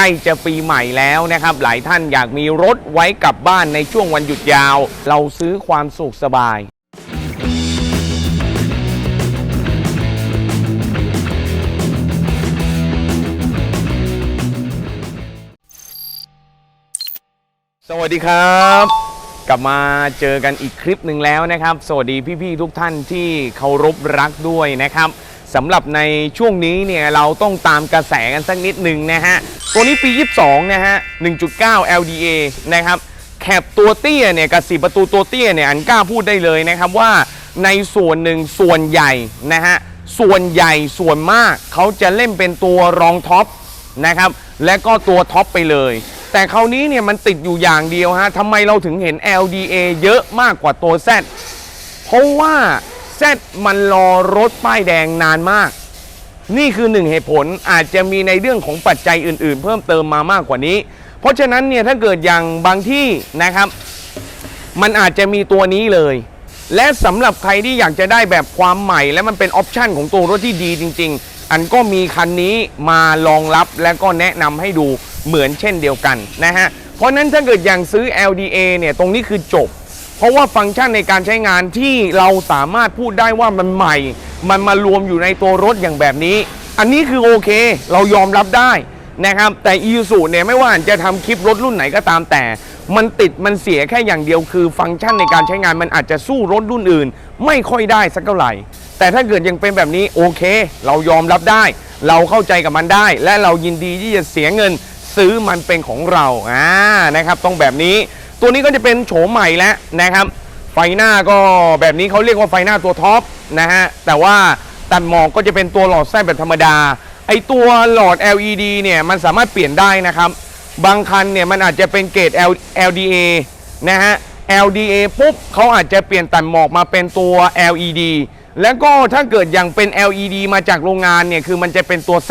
ใกล้จะปีใหม่แล้วนะครับ หลายท่านอยากมีรถไว้กลับบ้านในช่วงวันหยุดยาว เราซื้อความสุขสบาย สวัสดีครับ กลับมาเจอกันอีกคลิปหนึ่งแล้วนะครับ สวัสดีพี่ๆทุกท่านที่เคารพรักด้วยนะครับ สำหรับในช่วงนี้เนี่ยเราต้องตามกระแสกันสักนิดหนึ่งนะฮะ ตัวนี้ปี 22 นะฮะ 1.9 LDA นะครับแคปตัวเตี้ยเนี่ยกับสีประตูตัวเตี้ยเนี่ยอันกล้าพูดได้เลยนะครับว่าในส่วนหนึ่งส่วนใหญ่นะฮะส่วนใหญ่ส่วนมากเขาจะเล่นเป็นตัวรองท็อปนะครับและก็ตัวท็อปไปเลย แต่คราวนี้เนี่ยมันติดอยู่อย่างเดียวฮะทำไมเราถึงเห็น LDA เยอะมากกว่าตัว Z เพราะว่า Z มันรอรถป้ายแดงนานมาก นี่คือหนึ่งเหตุผลอาจจะมีในเรื่องของปัจจัยอื่น ๆ เพิ่มเติมมามากกว่านี้ เพราะฉะนั้นเนี่ยถ้าเกิดอย่างบางที่นะครับ มันอาจจะมีตัวนี้เลย และสำหรับใครที่อยากจะได้แบบความใหม่ และมันเป็นออปชันของตัวรถที่ดีจริง ๆ อันก็มีคันนี้มารองรับและก็แนะนำให้ดูเหมือนเช่นเดียวกันนะฮะเพราะฉะนั้นถ้าเกิดอย่างซื้อ LDA เนี่ยตรงนี้คือจบ เพราะว่าฟังก์ชันในการใช้งานที่เราสามารถพูดได้ว่ามันใหม่ มันมารวมอยู่ในตัวรถอย่างแบบนี้ อันนี้คือโอเคเรายอมรับได้นะครับแต่ i s u เนี่ยไม่ว่าจะทำคลิปรถรุ่นไหนก็ตามแต่ มันติดมันเสียแค่อย่างเดียวคือฟังก์ชันในการใช้งานมันอาจจะสู้รถรุ่นอื่น ไม่ค่อยได้สักเท่าไหร่ แต่ถ้าเกิดยังเป็นแบบนี้โอเค เรายอมรับได้ เราเข้าใจกับมันได้ และเรายินดีที่จะเสียเงินซื้อมันเป็นของเราอ่านะครับต้องแบบนี้ ตัวนี้ก็จะเป็นโฉมใหม่แล้วนะครับ ไฟหน้าก็แบบนี้เขาเรียกว่าไฟหน้าตัวท็อปนะฮะ แต่ว่าตัดหมอกก็จะเป็นตัวหลอดไส้แบบธรรมดา ไอตัวหลอด LED เนี่ยมันสามารถเปลี่ยนได้นะครับ บางคันเนี่ยมันอาจจะเป็นเกรด L- LDA นะฮะ LDA ปุ๊บเขาอาจจะเปลี่ยนตัดหมอกมาเป็นตัว LED แล้วก็ถ้าเกิดอย่างเป็น LED มาจากโรงงานเนี่ยคือมันจะเป็นตัว Z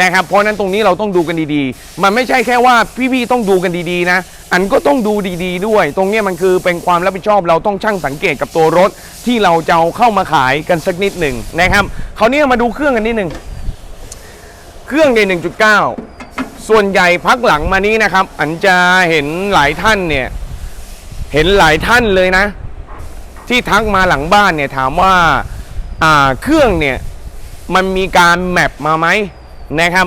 นะครับ เพราะนั้นตรงนี้เราต้องดูกันดีๆ มันไม่ใช่แค่ว่าพี่ๆต้องดูกันดีๆนะ อันก็ต้องดูดี ๆ ด้วย ตรงนี้มันคือเป็นความรับผิดชอบเราต้องช่างสังเกตกับตัวรถที่เราจะเอาเข้ามาขายกันสักนิดหนึ่งนะครับคราวนี้มาดูเครื่องกันนิดหนึ่งเครื่องใน1.9 ส่วนใหญ่พักหลังมานี้นะครับ อันจะเห็นหลายท่านเนี่ยเห็นหลายท่านเลยนะ ที่ทักมาหลังบ้านเนี่ยถามว่าอ่าเครื่องเนี่ยมันมีการแมปมาไหมนะครับ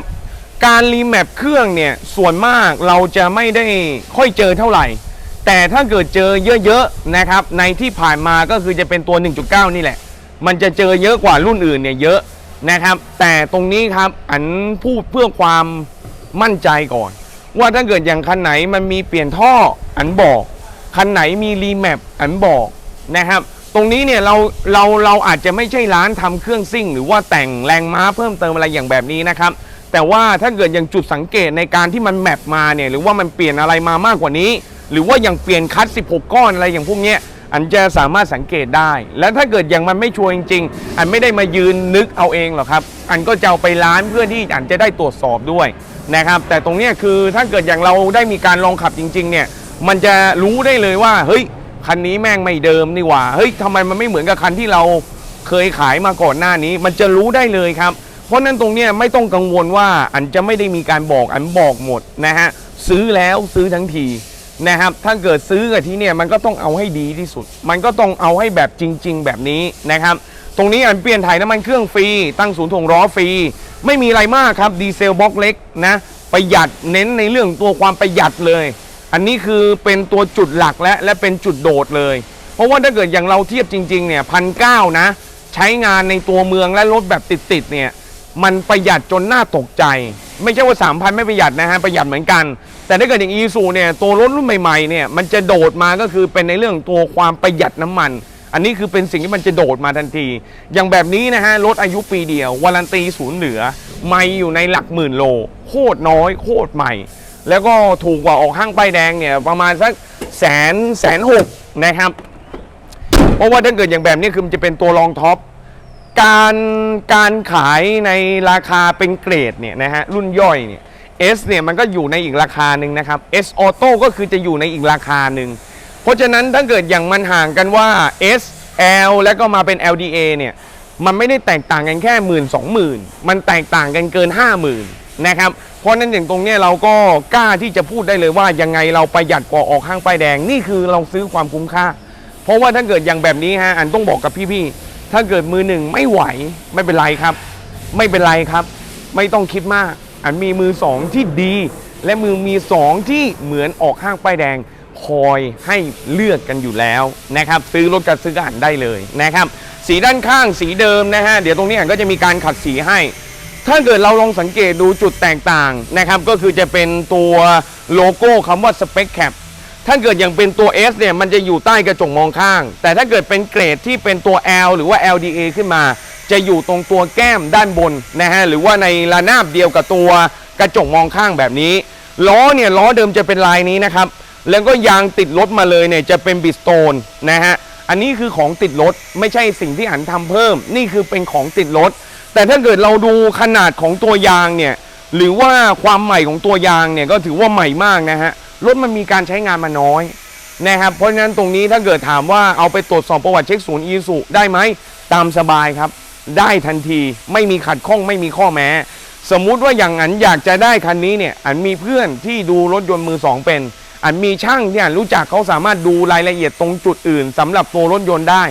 การรีแมปเครื่องเนี่ยส่วนมากเราจะไม่ได้ค่อยเจอเท่าไหร่ แต่ถ้าเกิดเจอเยอะๆนะครับ ในที่ผ่านมาก็คือจะเป็นตัว 1.9 นี่แหละ มันจะเจอเยอะกว่ารุ่นอื่นเนี่ยเยอะนะครับ แต่ตรงนี้ครับอันพูดเพื่อความมั่นใจก่อน ว่าถ้าเกิดอย่างคันไหนมันมีเปลี่ยนท่ออันบอก คันไหนมีรีแมปอันบอกนะครับตรงนี้เนี่ยเราเราเราอาจจะไม่ใช่ร้านทำเครื่องซิ่ง หรือว่าแต่งแรงม้าเพิ่มเติมอะไรอย่างแบบนี้นะครับ แต่ว่าถ้าเกิดอย่างจุดสังเกตในการที่มันแมปมาเนี่ยหรือว่ามันเปลี่ยนอะไรมามากกว่านี้ หรือว่าอย่างเปลี่ยนคัด 16 ก้อนอะไรอย่างพวกเนี้ยอันจะสามารถสังเกตได้ และถ้าเกิดอย่างมันไม่ชัวร์จริงๆ อันไม่ได้มายืนนึกเอาเองหรอกครับ อันก็จะเอาไปร้านเพื่อที่อันจะได้ตรวจสอบด้วยนะครับ แต่ตรงนี้คือถ้าเกิดอย่างเราได้มีการลองขับจริง ๆ เนี่ย มันจะรู้ได้เลยว่า เฮ้ย คันนี้แม่งไม่เดิมนี่หว่า เฮ้ยทำไมมันไม่เหมือนกับคันที่เราเคยขายมาก่อนหน้านี้ มันจะรู้ได้เลยครับ เพราะนั้นตรงเนี้ยไม่ต้องกังวลว่าอันจะไม่ได้มีการบอกอันบอกหมดนะฮะซื้อแล้วซื้อทั้งทีนะครับถ้าเกิดซื้อกับที่เนี่ยมันก็ต้องเอาให้ดีที่สุด มันก็ต้องเอาให้แบบจริง ๆ แบบนี้นะครับตรงนี้อันเปลี่ยนถ่ายน้ำมันเครื่องฟรีตั้งศูนย์ถ่วงล้อฟรีไม่มีอะไรมากครับดีเซลบล็อกเล็กนะประหยัดเน้นในเรื่องตัวความประหยัดเลย อันนี้คือเป็นตัวจุดหลักและและเป็นจุดโดดเลย เพราะว่าถ้าเกิดอย่างเราเทียบจริงๆเนี่ยพันเก้านะ ใช้งานในตัวเมืองและรถแบบติดๆเนี่ย มันประหยัดจนน่าตกใจ ไม่ใช่ว่า3,000ไม่ประหยัดนะฮะประหยัดเหมือนกัน แต่ถ้าเกิดอย่างอีซูเนี่ยตัวรถรุ่นใหม่ๆเนี่ยมันจะโดดมาก็คือเป็นในเรื่องตัวความประหยัดน้ำมัน อันนี้คือเป็นสิ่งที่มันจะโดดมาทันที อย่างแบบนี้นะฮะรถอายุปีเดียววารันตีศูนย์เหลือ ไม่อยู่ในหลักหมื่นโลโคตรน้อยโคตรใหม่ แล้วก็ถูกกว่าออกห้างป้ายแดงเนี่ยประมาณสักแสนแสนหกนะครับ เพราะว่าถ้าเกิดอย่างแบบนี้คือมันจะเป็นตัวรองท็อป การการขายในราคาเป็นเกรดเนี่ยนะฮะรุ่นย่อยเนี่ย S เนี่ยมันก็อยู่ในอีกราคาหนึ่งนะครับ S Auto ก็คือจะอยู่ในอีกราคาหนึ่ง เพราะฉะนั้นถ้าเกิดอย่างมันห่างกันว่า S L แล้วก็มาเป็น LDA เนี่ยมันไม่ได้แตกต่างกันแค่หมื่นสองหมื่นมันแตกต่างกันเกิน 5 0,000นะครับเพราะนั้นอย่างตรงเนี้ยเราก็กล้าที่จะพูดได้เลยว่ายังไงเราประหยัดกว่าออกห้างป้ายแดงนี่คือเราซื้อความคุ้มค่า เพราะว่าถ้าเกิดอย่างแบบนี้ฮะอันต้องบอกกับพี่ๆ ถ้าเกิดมือหนึ่งไม่ไหวไม่เป็นไรครับ ไม่เป็นไรครับ ไม่ต้องคิดมาก อันมีมือสองที่ดี และมือมีสองที่เหมือนออกห้างป้ายแดง คอยให้เลือกกันอยู่แล้วนะครับ ซื้อรถกับซื้อกันได้เลยนะครับ สีด้านข้างสีเดิมนะฮะเดี๋ยวตรงนี้อันก็จะมีการขัดสีให้ ถ้าเกิดเราลองสังเกตดูจุดแตกต่างนะครับ ก็คือจะเป็นตัวโลโก้คำว่า Spec Cap ถ้าเกิดอย่างเป็นตัว S เนี่ยมันจะอยู่ใต้กระจกมองข้าง แต่ถ้าเกิดเป็นเกรดที่เป็นตัว L หรือว่า LDA ขึ้นมา จะอยู่ตรงตัวแก้มด้านบนนะฮะหรือว่าในระนาบเดียวกับตัวกระจกมองข้างแบบนี้ ล้อเนี่ยล้อเดิมจะเป็นลายนี้นะครับ แล้วก็ยางติดรถมาเลยเนี่ยจะเป็นบิสโตนนะฮะอันนี้คือของติดรถไม่ใช่สิ่งที่อันทำเพิ่ม นี่คือเป็นของติดรถแต่ถ้าเกิดเราดูขนาดของตัวยางเนี่ยหรือว่าความใหม่ของตัวยางเนี่ยก็ถือว่าใหม่มากนะฮะ รถมันมีการใช้งานมาน้อยนะครับ เพราะฉะนั้นตรงนี้ถ้าเกิดถามว่าเอาไปตรวจสอบประวัติเช็คศูนย์อีสุได้ไหมตามสบายครับ ได้ทันทีไม่มีขัดข้องไม่มีข้อแม้ สมมุติว่าอย่างอันอยากจะได้คันนี้เนี่ยอันมีเพื่อนที่ดูรถยนต์มือสองเป็น อันมีช่างที่อันรู้จักเขาสามารถดูรายละเอียดตรงจุดอื่นสำหรับตัวรถยนต์ได้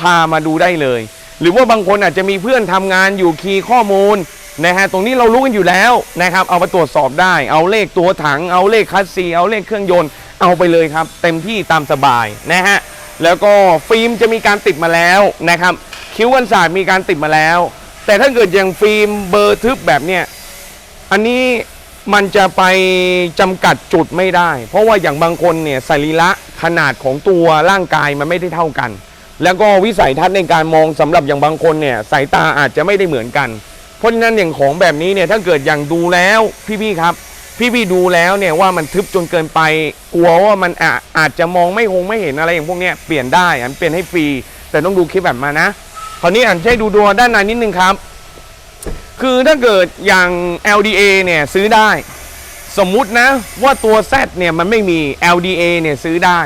พามาดูได้เลย หรือว่าบางคนอาจจะมีเพื่อนทำงานอยู่คีย์ข้อมูล นะฮะตรงนี้เรารู้กันอยู่แล้วนะครับ เอาไปตรวจสอบได้ เอาเลขตัวถัง เอาเลขคัสซีเอาเลขเครื่องยนต์เอาไปเลยครับ เต็มที่ตามสบายนะฮะแล้วก็ฟิล์มจะมีการติดมาแล้วนะครับ คิ้วกันศาสตร์มีการติดมาแล้ว แต่ถ้าเกิดอย่างฟิล์มเบอร์ทึบแบบเนี้ยอันนี้มันจะไปจำกัดจุดไม่ได้ เพราะว่าอย่างบางคนเนี่ยสรีระขนาดของตัวร่างกายมันไม่ได้เท่ากัน แล้วก็วิสัยทัศน์ในการมองสำหรับอย่างบางคนเนี่ยสายตาอาจจะไม่ได้เหมือนกัน เพราะฉะนั้นอย่างของแบบนี้เนี่ยถ้าเกิดอย่างดูแล้วพี่ๆครับ พี่ๆดูแล้วเนี่ยว่ามันทึบจนเกินไปกลัวว่ามันอาอาจจะมองไม่คงไม่เห็นอะไรอย่างพวกเนี้ยเปลี่ยนได้อันเปลี่ยนให้ฟรีแต่ต้องดูคลิปแบบมานะคราวนี้อันใช้ดูดัวด้านในนิดนึงครับ คือถ้าเกิดอย่าง LDA เนี่ยซื้อได้ สมมุตินะว่าตัว Z เนี่ยมันไม่มี LDA เนี่ยซื้อได้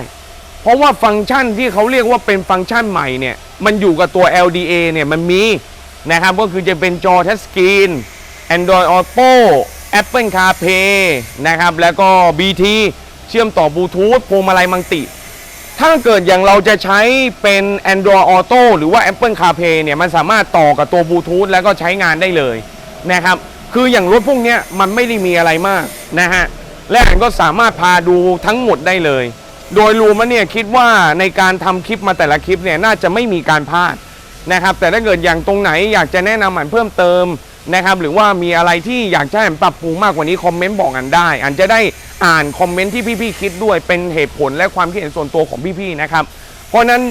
เพราะว่าฟังก์ชันที่เขาเรียกว่าเป็นฟังก์ชันใหม่เนี่ยมันอยู่กับตัว LDA เนี่ยมันมี นะครับก็คือจะเป็นจอทัชสกรีน Android Auto Apple CarPlay นะครับแล้วก็ BT เชื่อมต่อบลูทูธพวงมาลัยมังติ ถ้าเกิดอย่างเราจะใช้เป็น Android Auto หรือว่า Apple CarPlay เนี่ยมันสามารถต่อกับตัวบลูทูธแล้วก็ใช้งานได้เลยนะครับคืออย่างรถพวกนี้มันไม่ได้มีอะไรมากนะฮะและก็สามารถพาดูทั้งหมดได้เลย โดยรวมแล้วเนี่ยคิดว่าในการทำคลิปมาแต่ละคลิปเนี่ยน่าจะไม่มีการพลาด นะครับแต่ถ้าเกิดอย่างตรงไหนอยากจะแนะนำอันเพิ่มเติมนะครับหรือว่ามีอะไรที่อยากจะให้อันปรับปรุงมากกว่านี้คอมเมนต์บอกอันได้ อันจะได้อ่านคอมเมนต์ที่พี่ๆคิดด้วยเป็นเหตุผลและความคิดเห็นส่วนตัวของพี่ๆนะครับเพราะนั้น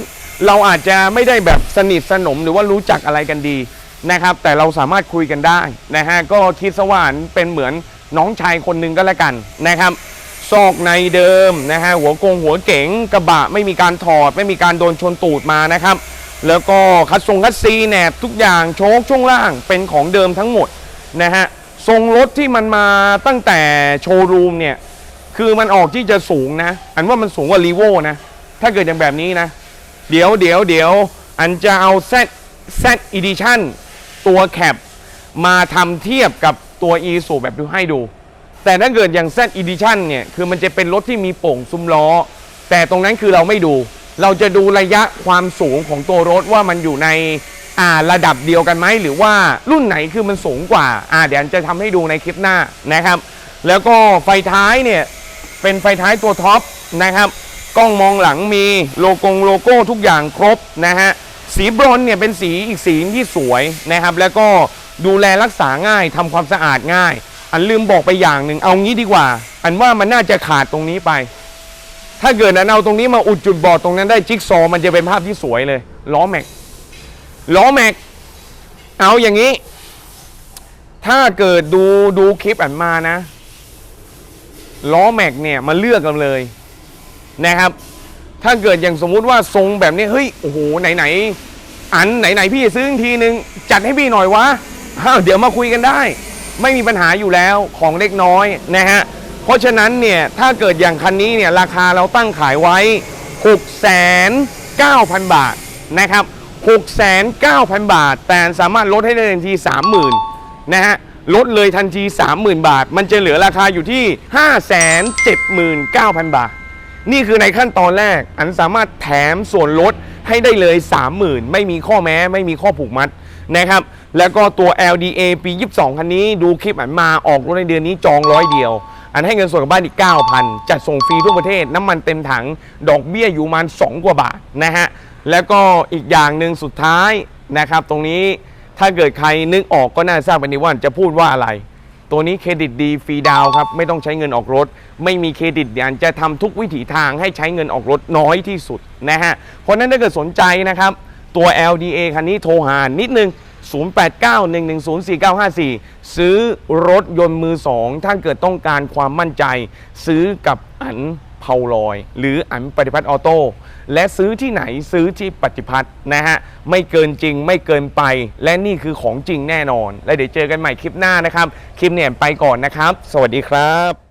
เราอาจจะไม่ได้แบบสนิทสนมหรือว่ารู้จักอะไรกันดีนะครับแต่เราสามารถคุยกันได้นะฮะก็คิดสว่านเป็นเหมือนน้องชายคนหนึ่งก็แล้วกันนะครับซอกในเดิมนะฮะหัวกงหัวเก๋งกระบะไม่มีการถอด ไม่มีการโดนชนตูดมานะครับ แล้วก็คัดทรงคัดซีแหนบทุกอย่างโชคช่วงล่างเป็นของเดิมทั้งหมดนะฮะทรงรถที่มันมาตั้งแต่โชว์รูมเนี่ย คือมันออกที่จะสูงนะ อันว่ามันสูงกว่ารีโวนะ ถ้าเกิดอย่างแบบนี้นะ เดี๋ยวเดี๋ยวเดี๋ยวอันจะเอา Z Z Edition ตัวแคปมาทำเทียบกับตัว e s u แบบดูให้ดู แต่ถ้าเกิดอย่าง Z Edition เนี่ย คือมันจะเป็นรถที่มีโป่งซุ้มล้อ แต่ตรงนั้นคือเราไม่ดู เราจะดูระยะความสูงของตัวรถว่ามันอยู่ในอ่าระดับเดียวกันไหมหรือว่ารุ่นไหนคือมันสูงกว่าอ่าเดี๋ยวจะทำให้ดูในคลิปหน้านะครับ แล้วก็ไฟท้ายเนี่ยเป็นไฟท้ายตัวท็อปนะครับกล้องมองหลังมีโลโกงโลโก้ทุกอย่างครบนะฮะสีบรอนเนี่ยเป็นสีอีกสีที่สวยนะครับ แล้วก็ดูแลรักษาง่ายทำความสะอาดง่าย อันลืมบอกไปอย่างหนึ่งเอางี้ดีกว่า อันว่ามันน่าจะขาดตรงนี้ไป ถ้าเกิดอันเอาตรงนี้มาอุดจุดบอดตรงนั้นได้จิ๊กซอมันจะเป็นภาพที่สวยเลยล้อแม็กล้อแม็กเอาอย่างนี้ ถ้าเกิดดูดูคลิปอันมานะล้อแม็กเนี่ยมาเลือกกันเลยนะครับ ถ้าเกิดอย่างสมมุติว่าทรงแบบนี้เฮ้ยโอ้โหไหนไหนอันไหนไหนพี่ซื้อทีนึงจัดให้พี่หน่อยวะเดี๋ยวมาคุยกันได้ ไม่มีปัญหาอยู่แล้วของเล็กน้อยนะฮะ เพราะฉะนั้นเนี่ยถ้าเกิดอย่างคันนี้เนี่ยราคาเราตั้งขายไว้ 6 9 0 0 0บาทนะครับ 6 9 0 0 0 บาท แต่สามารถลดให้ได้ทันที 30,000นะฮะลดเลยทันที 30,000 บาท มันจะเหลือราคาอยู่ที่ 579,000 บาท นี่คือในขั้นตอนแรก อันสามารถแถมส่วนลดให้ได้เลย 30,000 ไม่มีข้อแม้ ไม่มีข้อผูกมัดนะครับ แล้วก็ตัว LDA ปี 22 คันนี้ดูคลิปอันมาออกรถในเดือนนี้จองร้อยเดียว อันให้เงินส่วนกับบ้านอีก 9,000 จัดส่งฟรีทั่วประเทศ น้ำมันเต็มถัง ดอกเบี้ยอยู่ประมาณ2กว่าบาทนะฮะ แล้วก็อีกอย่างหนึ่งสุดท้ายนะครับ ตรงนี้ถ้าเกิดใครนึกออกก็น่าทราบไปดีว่าจะพูดว่าอะไร ตัวนี้เครดิตดีฟรีดาวครับ ไม่ต้องใช้เงินออกรถ ไม่มีเครดิตยางจะทำทุกวิถีทางให้ใช้เงินออกรถน้อยที่สุดนะฮะ เพราะฉะนั้นถ้าเกิดสนใจนะครับ ตัว LDA คันนี้โทรหานิดนึง 0891104954 ซื้อรถยนต์มือสองถ้าเกิดต้องการความมั่นใจ ซื้อกับอันเผาลอย หรืออันปฏิพัฒน์ออโต้และซื้อที่ไหนซื้อที่ปฏิพัฒน์นะฮะ ไม่เกินจริงไม่เกินไป และนี่คือของจริงแน่นอน และเดี๋ยวเจอกันใหม่คลิปหน้านะครับ คลิปเนี่ยไปก่อนนะครับ สวัสดีครับ